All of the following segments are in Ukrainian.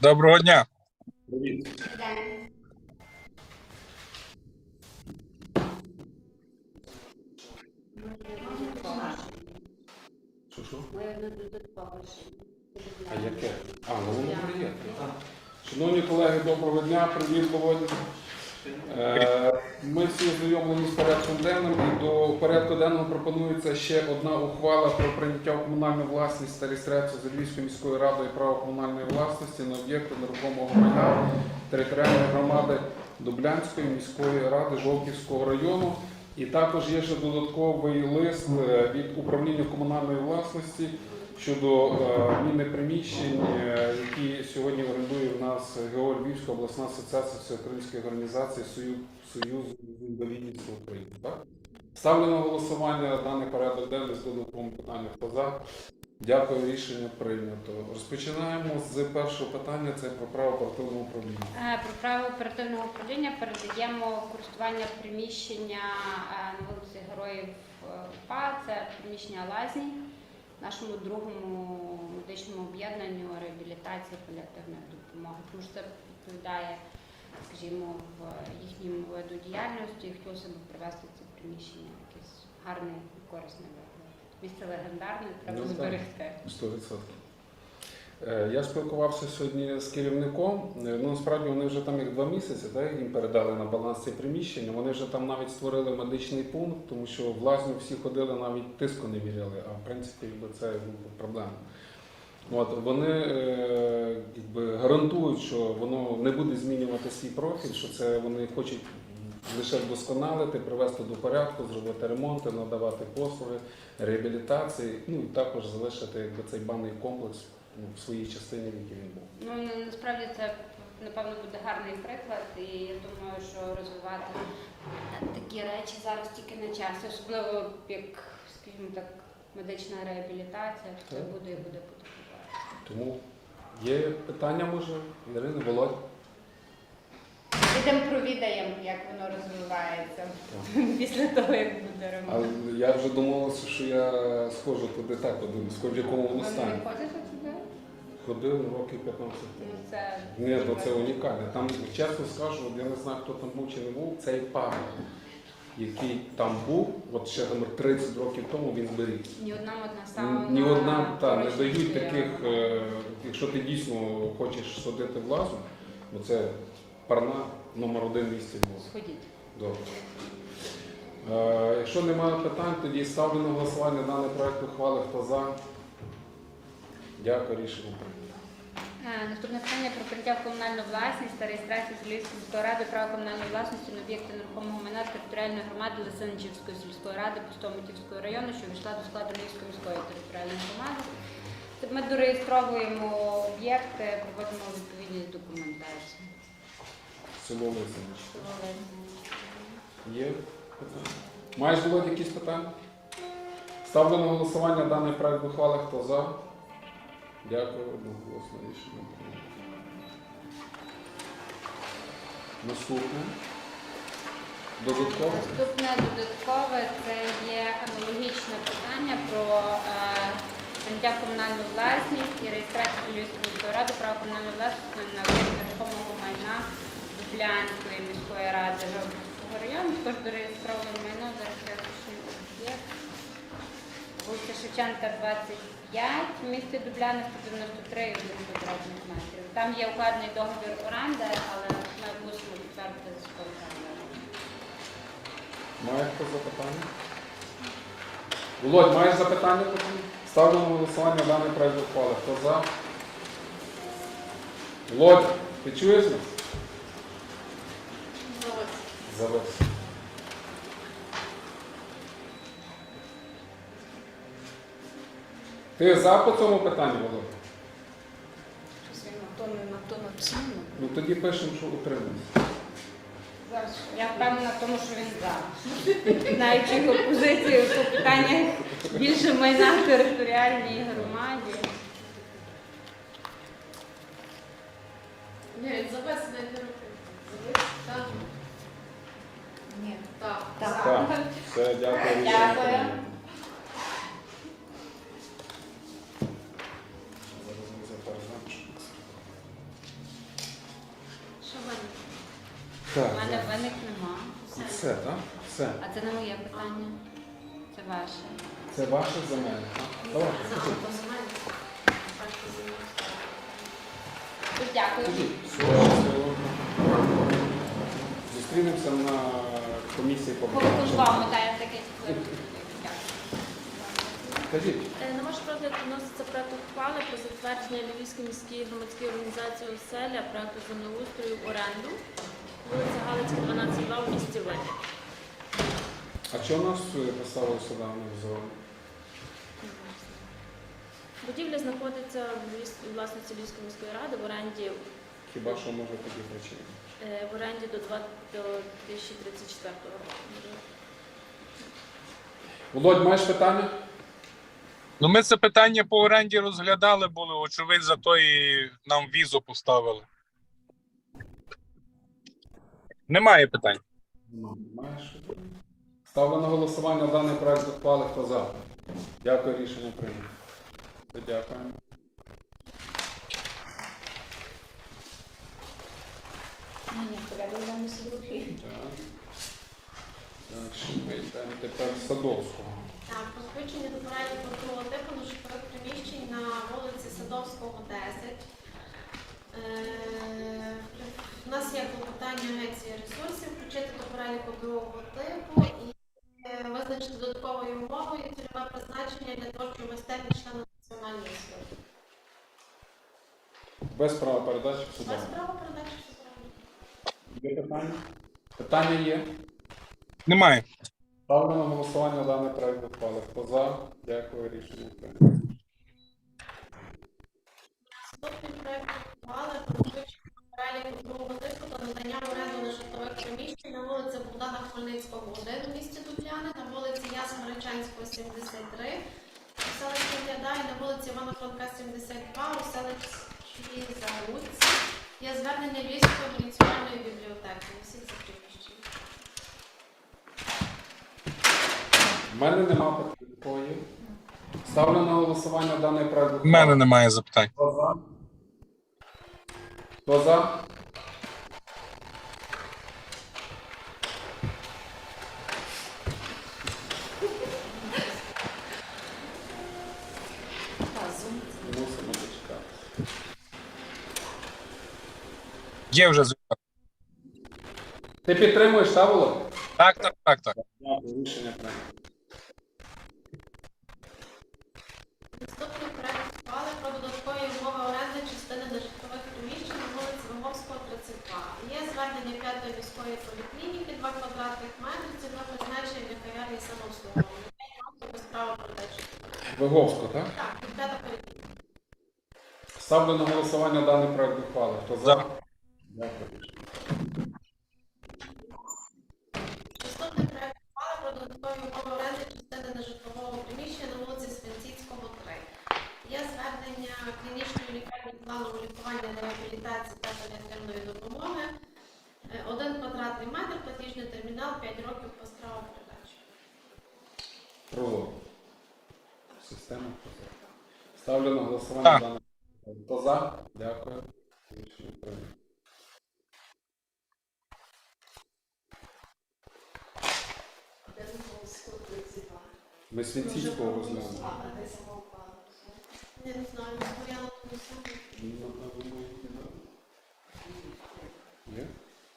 Доброго дня. А яке? А, ну воно приємно. Шановні колеги, доброго дня, привіт, Володя. Е, Ми всі ознайомлені з порядком денним і до порядку денного пропонується ще одна ухвала про прийняття в комунальну власність та реєстрацію за Львівською міською радою права комунальної власності на об'єкти нерухомого майна територіальної громади Дублянської міської ради Жовківського району. І також є ще додатковий лист е, від управління комунальної власності щодо е, зміни приміщень, е, які сьогодні орендує в нас ГО Львівська обласна асоціація всеукраїнських організацій Союз з інвалідністю України. Ставлю на голосування даний порядок денний з додатковим питанням. Хто за? Дякую, рішення прийнято. Розпочинаємо з першого питання. Це про право оперативного управління. Е, Про право оперативного управління передаємо користування приміщення на вулиці Героїв УПА. Це приміщення лазні, нашому другому медичному об'єднанню реабілітації паліативної допомоги. Тому що це відповідає, скажімо, в їхньому виду діяльності і хотілося б привести це приміщення якесь гарне і корисне вигляд. Місце легендарне, треба Ну, зберегти. 100%. Е, Я спілкувався сьогодні з керівником. Е, Ну, насправді вони вже там їх два місяці, так, їм передали на баланс ці приміщення. Вони вже там навіть створили медичний пункт, тому що в лазню всі ходили, навіть тиску не міряли, а в принципі якби, це ну, проблема. От, вони е, якби, гарантують, що воно не буде змінювати свій профіль, що це вони хочуть лише вдосконалити, привести до порядку, зробити ремонти, надавати послуги, реабілітації, ну і також залишити якби, цей банний комплекс ну, в своїй частині, в якій він був. Ну насправді це напевно буде гарний приклад, і я думаю, що розвивати такі речі зараз тільки на часі, особливо як, скажімо так, медична реабілітація, то це буде і буде потребувати. Тому є питання, може, Ірина Володь. Підемо провідаємо, як воно розвивається після того, як буде А я вже домовився, що я схожу туди так, один, в якому воно Ви стані. не туди? Ходив років 15 Ну тому. це Ні, ну це унікальне. Там, чесно скажу, я не знаю, хто там був чи не був, цей парк, який там був, от ще там 30 років тому він зберіг. ні одна одна сауна. Ні одна, та, не дають таких, е, якщо ти дійсно хочеш садити в лазу, бо це парна номер один в місті Сходіть. Добре. Е, якщо немає питань, тоді ставлю на голосування даний проект ухвали. Хто за? Дякую, рішення Наступне питання про прийняття в комунальну власність та реєстрацію Львівської міської ради права комунальної власності на об'єкти нерухомого майна територіальної громади Лисиничівської сільської ради Пустомитівського району, що війшла до складу Львівської міської територіальної громади. Ми дореєстровуємо об'єкти, проводимо відповідні документації. Село Лисинич. Є питання? Маєш Володя якісь питання? Ставлю на голосування даний проект ухвали. Хто за? Дякую, одноголосно рішення. Наступне. Додатково. Наступне додаткове це є аналогічне питання про е, прийняття в комунальну власність і реєстрацію Львівської міської ради права комунальної власності на об'єкт нерухомого майна Дублянської міської ради Жовківського району. Також дореєстровуємо майно уточню об'єкт. Вулиця Шевченка, 25, в місті Дубляни 193 і 1 квадратних метрів. Там є укладений договір оренди, але ми мусимо підтвердити з орендарем. Має хто запитання? Володь, маєш запитання? потім? Ставлю на голосування даний проект ухвали. Хто за? Володь, ти чуєш нас? Завис. Ти за по цьому питанню, Володь? На то не на то написано. Ну тоді пишемо, що утримуємося. Зараз я впевнена в тому, що він за. Знаючи його позицію по питаннях більше майна в територіальній громаді. Ні, завесений не руки. Так. Ні. Так. Так, все, дякую. Дякую. прийнято. Зараз ми запишемо. Так, У мене зараз. виник нема. Все, так? Все. А це не моє питання. Це ваше. Це ваше за мене, скажіть. Дуже дякую. Скажіть. Зустрінемося на комісії по По службам метаю таке. Кажіть. Е, На ваш розгляд вноситься проект ухвали про затвердження Львівській міській громадській організації «Оселя» проекту землеустрою оренду, вулиця Галицька, 12 в місті Винник. А чого нас е, поставили сюди на взор? Будівля знаходиться в Львів- у власності Львівської міської ради в оренді, Хіба що може такі причини? е, в оренді до, 2, до 2034 року. Володь, маєш питання? Ну, ми це питання по оренді розглядали, були, очевидь, за то і нам візу поставили. Немає питань. Маєш? Ставлю на голосування даний проект ухвали. Хто за? Дякую, рішення прийнято. Дякуємо. Далі ми тепер Садовського. Так, про включення до переліку другого типу нежитлових приміщень на вулиці Садовського, 10. Е, У нас є клопотання агенції ресурсів включити до переліку другого типу і е, визначити додатковою умовою цільове призначення для творчої майстерні члена національної служби. Без права передачі в Без права передачі правильно. Є питання? Питання є. Немає. Ставлю на голосування даний проект ухвали. Хто за? Дякую, рішення прийнято. Наступний проект ухвали про включення переліку другого типу та надання в оренду нежитлових приміщень на вулиці Богдана Хмельницького, 1 у місті Дубляни, на вулиці Ясен Гречанського, 73, у селищі Глядай, на вулиці Івана Франка, 72, у селищі Є звернення Львівської муніципальної бібліотеки. Всі це приміщення. У мене нема питань. У кого є? Ставлю на голосування даний проект У мене немає запитань. Хто за? Хто за? Мусимо почекати. Є вже запитання. Ти підтримуєш, та, Володь? Так, так, так, так. Дякую, рішення прийнято. Наступний проект ухвали про додаткові умови оренди частини нежитлових приміщень на вулиці Вимовського, 32. Є звернення п'ятої міської поліклініки, 2 квадратних метри, цільове призначення для кав'ярні самообслуговування. П'ять років без права передачі. Виговсько, так? Так, п'ята поліклініка. Ставлю на голосування даний проект ухвали. Хто за? За. Дякую. рішення. Наступний проект ухвали про додаткові умови оренди частини нежитлового приміщення на вулиці Свинціцького, 3. Є звернення клінічної лікарні планового лікування реабілітації та паліативної допомоги. Е, Один квадратний метр, платіжний термінал, 5 років по справу передачі. Система прозора. Ставлю на голосування Так. Хто за? Дякую. Рішення прийнято. Ми Свінцівського розглянули. Не знаю, Ну, я не знаю.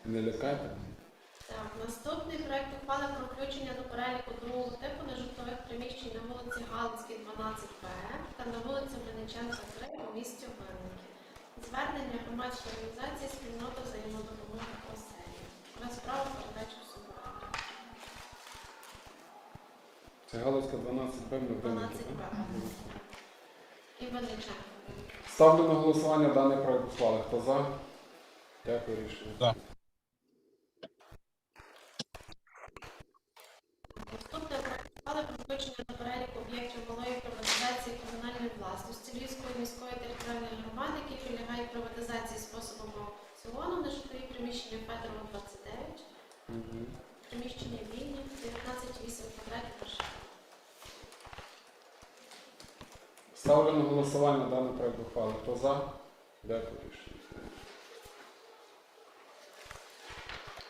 Не лякайте. Так, наступний проект ухвали про включення до переліку другого типу нежитлових приміщень на вулиці Галицькій, 12Б та на вулиці Винниченка, 3 у місті Винники. Звернення громадської організації спільнота взаємодопомоги оселі. Без права Це Галузька 12 певно 12Б. І Винниченка. Ставлю на голосування даний проект ухвали. Хто за? Дякую, рішення. Наступний проект ухвали про включення до переліку об'єктів малої приватизації комунальної власності Львівської міської територіальної громади, які підлягають приватизації способом аукціону на житлові приміщення Федорова 29, Мгм. Приміщення вільні, 19,8 квадратів перша. Ставлю на голосування даний проект ухвали. Хто за? Дякую, рішення.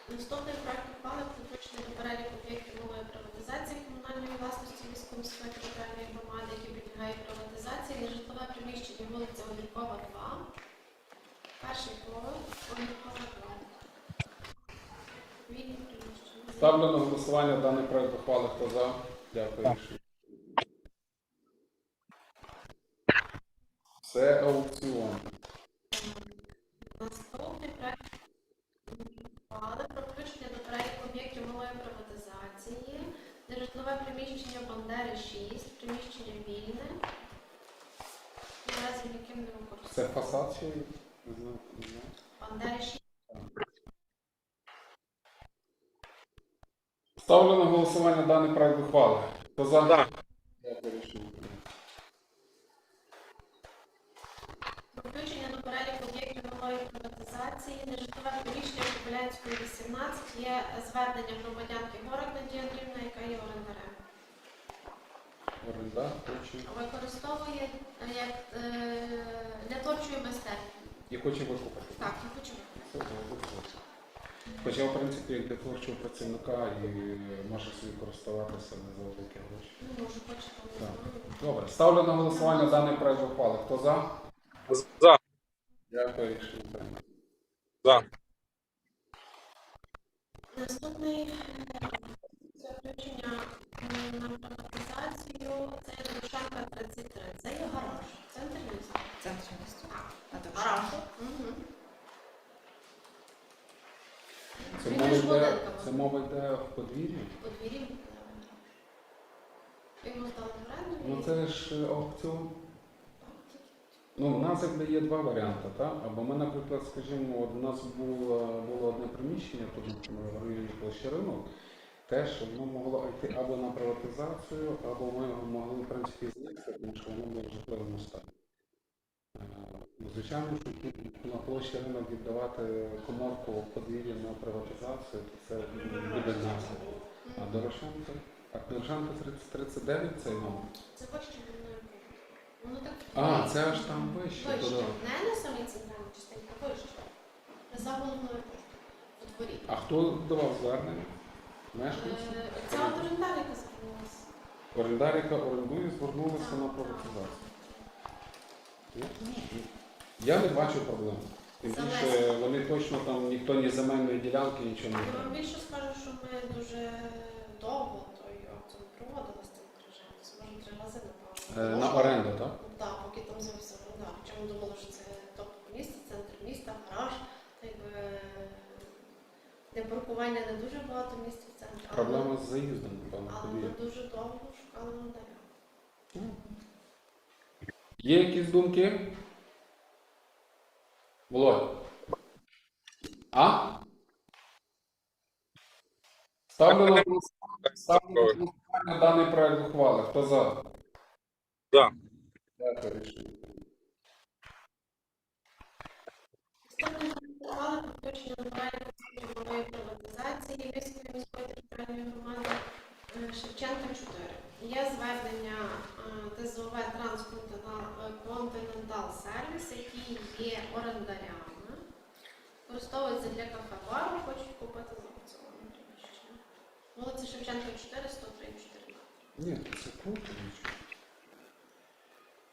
Наступний проект ухвали про включення до переліку об'єктів малої приватизації комунальної власності міської міської територіальної громади, які підлягають приватизації, нежитлове приміщення вулиця Оліркова, 2. Перший поверх, Оліркова, 2. Вільні приміщення. Ставлю на голосування даний проект ухвали. Хто за? Дякую. Це аукціон. Наступний проект ухвали про включення до переліку об'єктів малої приватизації, нежитлове приміщення Бандери 6, приміщення вільне. Наразі ніким не Це фасад чи? Не знаю, не знаю. Бандери 6. Ставлю на голосування даний проект ухвали. Хто за? Рішення. включення до переліку об'єктів малої приватизації, нежитлове приміщення Кобилянської 18 є звернення громадянки Горок Надії Андрівна, яка є орендарем. Оренда, хоче. Використовує е, як е, для творчої майстерні. І хоче викупити. Так, я хочу Все, добре. Хоча, в принципі, як для творчого працівника і може собі користуватися не за великі гроші. Ну, може, Так. Добре, ставлю на голосування даний проект ухвали. Хто за? За. Дякую, рішення. прийнято. За. Наступний е, це включення м, на приватизацію. Це є 33. Це є гараж. Центр міста. Центр міста. А то Гараж. Угу. Це мова йде, це мова йде в подвір'ї. Подвір'я. Йому здали в оренду. Ну це ж е, аукціон. Ну, в нас якби є два варіанти, так? Або ми, наприклад, скажімо, от у нас було, було одне приміщення тут в районі площі ринок, теж воно могло йти або на приватизацію, або ми його могли, в принципі, знести, тому що воно було в житловому стані. Звичайно, що на площі ринок віддавати коморку в подвір'я на приватизацію, то це буде наслідок. А Дорошенко? А Дорошенко 30 39 цей номер? Це вище. Воно так А, це аж там вище. вище. Не на самій центральній частині, а вище. За головною поштою. У дворі. А хто давав звернення? Мешканці? Е, Це от орендар, яка звернулася. Орендар, яка орендує, звернулася на приватизацію. Ні? Я не бачу проблем. Тим більше вони точно там ніхто ні земельної ділянки, нічого не Я вам знає. більше скажу, що ми дуже довго той аукціон проводили з цим. Це може три рази, напевно. Е, На оренду, так? Так, поки там з'явився орендар. Хоча ми думали, що це топ місце, центр міста, гараж. Та якби для паркування не дуже багато місця в центрі. але- Проблема з заїздом, напевно, Але ми дуже довго шукали орендаря. Є якісь думки? Володь? А? Ставлю на голосування- ставлю на голосування даний проект ухвали. Хто за? За. Дякую, рішення. Запропонували про включення до переліку цільової приватизації Львівської міської територіальної громади Шевченка 4. Є звернення е, ТЗОВ Трансконтинентал Сервіс, які є орендарями, використовуються для кафе-бару, хочуть купити за аукціоном приміщення. Вулиця Шевченка 4, 103, 14. Ні, це круто.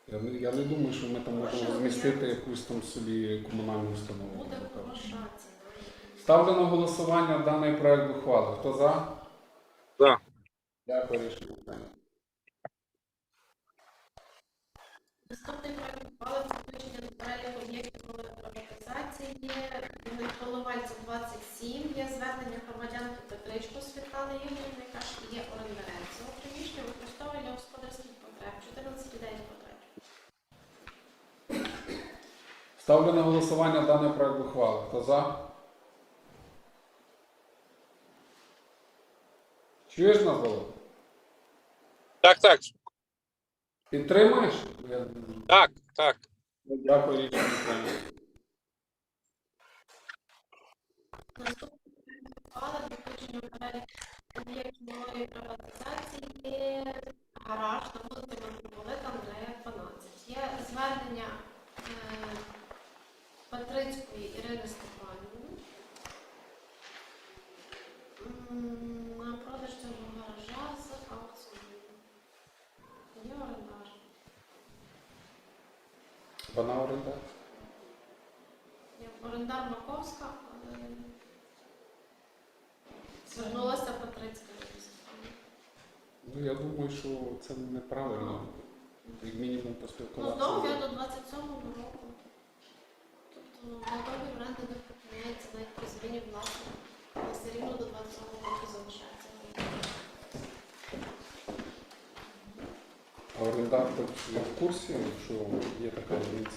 Я, я не думаю, що ми там можемо варіант. якусь там собі комунальну установу. Буде хороша ціна. Ставлю на голосування даний проект ухвали. Хто? За. Дякую, рішення. прийнято. Наступний проект ухвали про включення до переліку об'єктів приватизації. На Коновальця 27 є звернення громадянки Петричко Світлани Ігорівни, яка ж є орендарем цього приміщення, використовує для господарських потреб 14,9 квадратів. Ставлю на голосування даний проект ухвали. Хто за? Чуєш нас, Володь? Так, так. Підтримуєш? Так, так. Дякую, рішення. про включення до переліку об'єктів малої приватизації є гараж на вулиці Митрополита Андрея 12. Є звернення е, Патрицької Ірини Степанівни. Вона орендар. Орендар Маковська, але звернулася Петрицька. Ну, я думаю, що це неправильно. Як мінімум Ну, поспілкуватися. договір до 27-го року. Тобто на договір оренди не припиняється навіть при зміні власника. Але все рівно до 27-го року залишається. А орендар є в курсі, що є така вона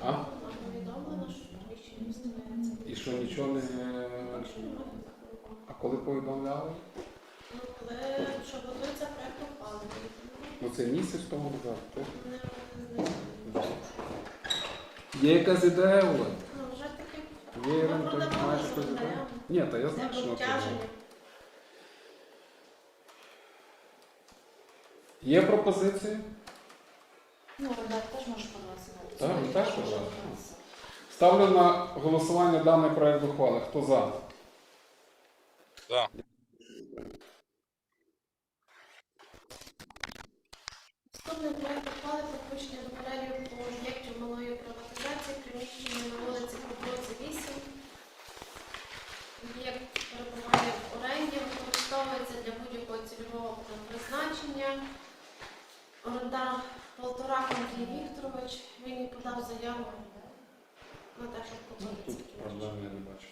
А? вона що приміщення. І що нічого не. А коли повідомляли? Ну, коли що готується проект опалення, Ну це місяць тому назад. так? не знаю. Є якась ідея, Олег? Ну, вже таки Є майже з президент. орендарем. Ні, та я знаю, що обтяження. Є пропозиції? Ну, орендар теж може подаватися Так, він теж Може Ставлю на голосування даний проект ухвали. Хто за? За. Наступний проект ухвали про включення до переліку об'єктів малої приватизації приміщення на вулиці Кобилиці 8. Об'єкт перебуває в оренді, використовується для будь-якого цільового призначення. Орендар Полторак Андрій Вікторович, він і подав заяву на те, ці Тут проблем я не бачу.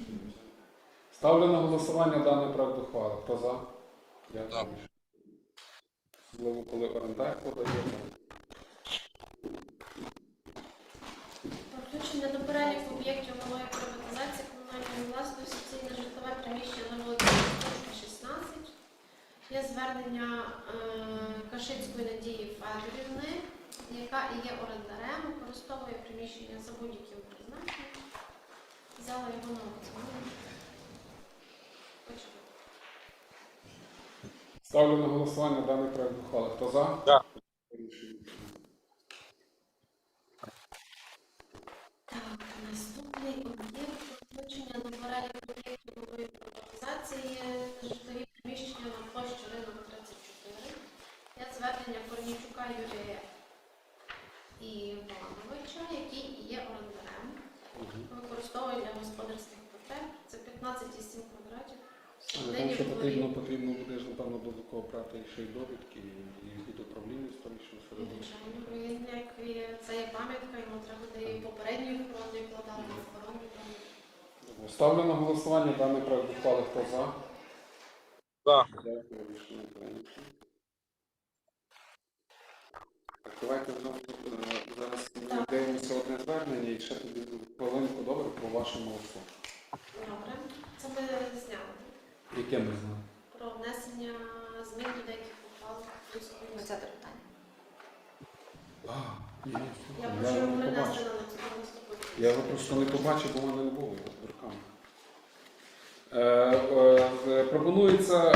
Ставлю на голосування даний проект ухвали. Хто за? Дякую. Особливо, коли орендар подає. Про включення до переліку об'єктів малої приватизації комунальної власності цільне житлове приміщення на 16. Є звернення Кашинської Кашицької Надії Федорівни, яка і є орендарем, використовує приміщення за будь-яким призначенням. Взяла його на оцінку. Ставлю на голосування даний проект ухвали. Хто за? За. Так, наступний об'єкт включення до переліку об'єктів нової приватизації житлові приміщення на площі ринок 34. Є звернення Корнічука Юрія Івановича, який і є орендарем. Використовує для господарських потреб. Це 15,7 квадратів. Але там що потрібно, потрібно буде ж, напевно, додатково брати ще й довідки і від управління історичного середовища. Звичайно, він як є- це є пам'ятка, йому треба буде і попередньої охорони вкладати, і охорони. Ставлю на голосування даний проект ухвали. Хто за? За. Дякую, рішення прийнято. Так, давайте знову е, зараз ми дивимося одне звернення і ще тоді хвилинку добре по вашому голосу. Добре. Це ми зняли. Яке ми знаємо? Про внесення змін до деяких ухвал Київської міської питання. А, ні, ні, Я слухай, прошу я його його на наступну. Я його просто не побачив, бо в мене не було його з руками. Е, е, Пропонується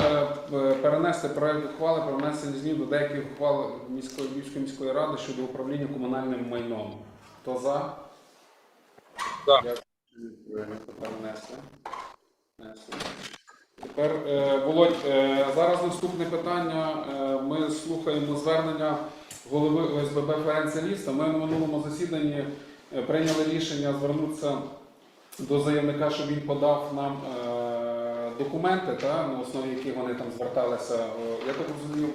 е, е, перенести проект ухвали про внесення змін до деяких ухвал міської Львівської міської ради щодо управління комунальним майном. Хто за? Дякую. Тепер е, Володь, е, зараз наступне питання. Е, Ми слухаємо звернення голови ОСББ Ференця Ліста. Ми на минулому засіданні е, прийняли рішення звернутися до заявника, щоб він подав нам е, документи, та, на основі яких вони там зверталися. Е, Я так розумів,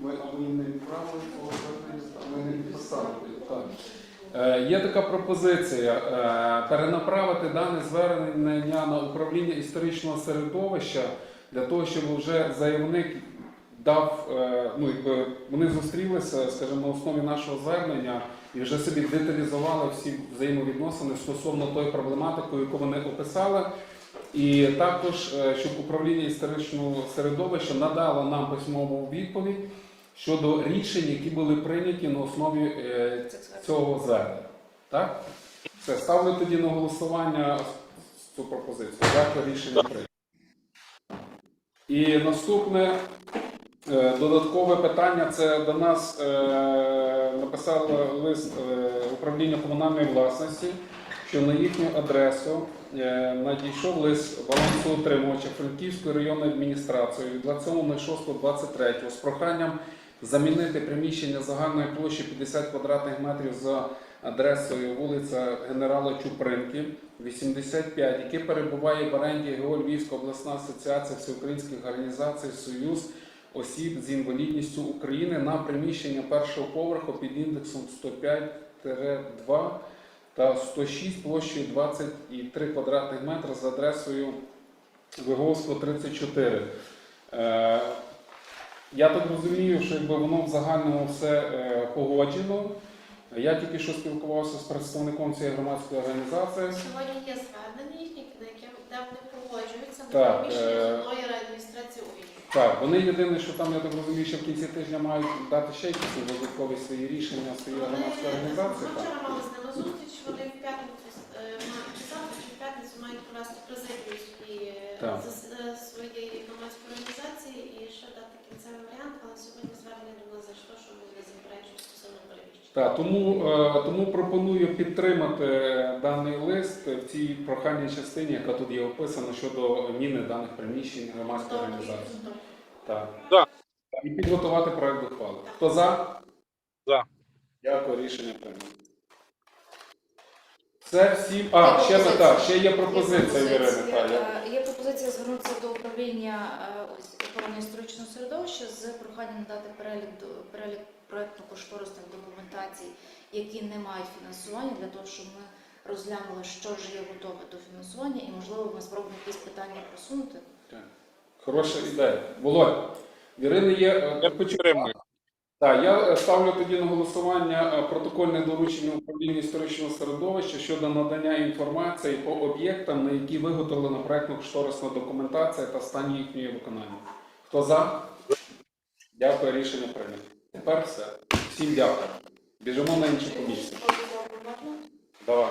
ми їм не відправили, ми не підписали. Е, Є така пропозиція е, перенаправити дане звернення на управління історичного середовища для того, щоб вже заявник дав, ну якби вони зустрілися, скажімо, на основі нашого звернення і вже собі деталізували всі взаємовідносини стосовно тої проблематики, яку вони описали. І також, е, щоб управління історичного середовища надало нам письмову відповідь щодо рішень, які були прийняті на основі е, цього звернення. Так? Все, ставлю тоді на голосування цю пропозицію. Дякую, рішення прийнято. І наступне е, додаткове питання це до нас написало лист управління комунальної власності, що на їхню адресу е, надійшов лист балансоутримувача Франківської районної адміністрації від 27.06.23 з проханням замінити приміщення загальної площі 50 квадратних метрів за адресою вулиця Генерала Чупринки, 85, яке перебуває в оренді ГО Львівська обласна асоціація всеукраїнських організацій Союз осіб з інвалідністю України на приміщення першого поверху під індексом 105-2 та 106 площею 23 квадратних метри за адресою Виговського 34. Е, я так розумію, що якби воно в загальному все е, погоджено. Я тільки що спілкувався з представником цієї громадської організації. Сьогодні є звернення їхні, на яке вони погоджуються на приміщення е, житлової реадміністрації. Так, вони єдине, що там, я так розумію, що в кінці тижня мають дати ще якісь додаткові свої рішення своєї громадської організації. Ми вчора мали з ними зустріч, вони в п'ятницю е, мають чи завтра, чи в п'ятницю мають провести президію свої- Так. зас- е, своєї громадської організації і ще дати кінцевий варіант, але сьогодні звернення до нас зайшло, що ми не заперечуємо стосовно переміщення. Так, тому, е, тому пропоную підтримати даний лист в цій прохальній частині, яка тут є описана щодо міни даних приміщень громадської організації. Так. так. І підготувати проект ухвали. Хто за? За. Дякую, рішення прийнято. Це всі. А, ще за так, ще є пропозиція Ірини. Е, Є пропозиція звернутися до управління е, ось, охорони історичного середовища з проханням надати перелік до перелік проєктно-кошторисних документацій, які не мають фінансування, для того, щоб ми розглянули, що вже є готове до фінансування, і можливо ми спробуємо якісь питання просунути. Хороша ідея. Володь, в Ірини є. е, Я підтримую. Так, я е, ставлю тоді на голосування е, протокольне доручення управління історичного середовища щодо надання інформації по об'єктам, на які виготовлена проєктно-кошторисна документація та стані їхньої виконання. Хто за? Дякую, рішення прийнято. Тепер все. Всім дякую. Біжимо на іншу комісію. Давай.